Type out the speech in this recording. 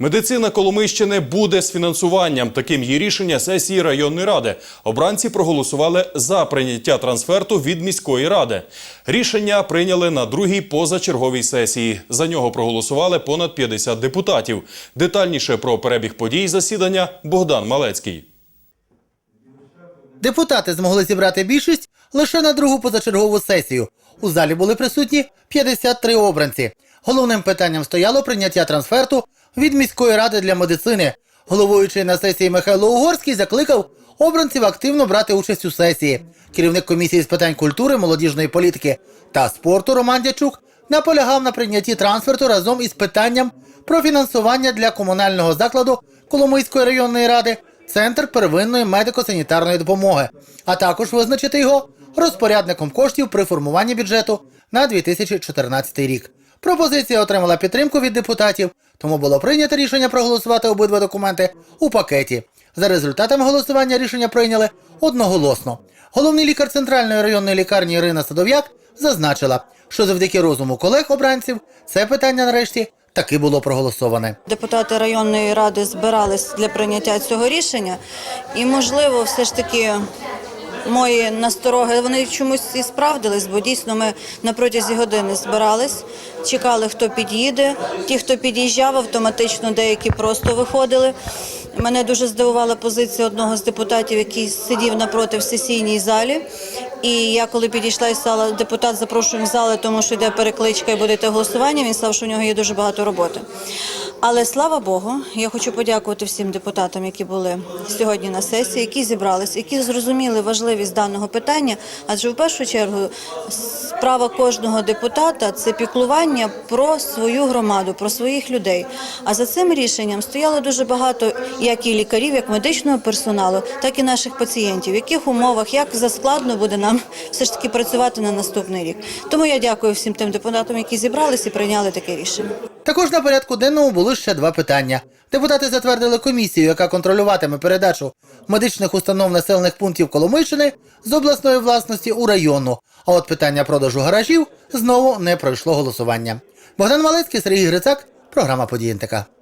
Медицина Коломийщини буде з фінансуванням. Таким є рішення сесії районної ради. Обранці проголосували за прийняття трансферту від міської ради. Рішення прийняли на другій позачерговій сесії. За нього проголосували понад 50 депутатів. Детальніше про перебіг подій засідання Богдан Малецький. Депутати змогли зібрати більшість лише на другу позачергову сесію. У залі були присутні 53 обранці. Головним питанням стояло прийняття трансферту від міської ради для медицини. Головуючий на сесії Михайло Угорський закликав обранців активно брати участь у сесії. Керівник комісії з питань культури, молодіжної політики та спорту Роман Дячук наполягав на прийнятті трансферту разом із питанням про фінансування для комунального закладу Коломийської районної ради Центр первинної медико-санітарної допомоги, а також визначити його розпорядником коштів при формуванні бюджету на 2014 рік. Пропозиція отримала підтримку від депутатів, тому було прийнято рішення проголосувати обидва документи у пакеті. За результатами голосування рішення прийняли одноголосно. Головний лікар центральної районної лікарні Ірина Садов'як зазначила, що завдяки розуму колег обранців це питання нарешті таки було проголосоване. Депутати районної ради збирались для прийняття цього рішення, і можливо, все ж таки. Мої настороги вони чомусь і справдились, бо дійсно ми на протязі години збирались, чекали, хто під'їде. Ті, хто під'їжджав, автоматично деякі просто виходили. Мене дуже здивувала позиція одного з депутатів, який сидів напроти в сесійній залі. І я, коли підійшла із зала, депутат запрошує в зали, тому що йде перекличка і буде йти голосування. Він сказав, що в нього є дуже багато роботи. Але слава Богу, я хочу подякувати всім депутатам, які були сьогодні на сесії, які зібралися, які зрозуміли важливість даного питання. Адже в першу чергу справа кожного депутата це піклування про свою громаду, про своїх людей. А за цим рішенням стояло дуже багато як і лікарів, як медичного персоналу, так і наших пацієнтів, в яких умовах, як заскладно буде нам все ж таки працювати на наступний рік. Тому я дякую всім тим депутатам, які зібралися і прийняли таке рішення. Також на порядку денному були ще два питання. Депутати затвердили комісію, яка контролюватиме передачу медичних установ населених пунктів Коломийщини з обласної власності у районну. А от питання продажу гаражів знову не пройшло голосування. Богдан Малецький, Сергій Грицак, програма «Події НТК».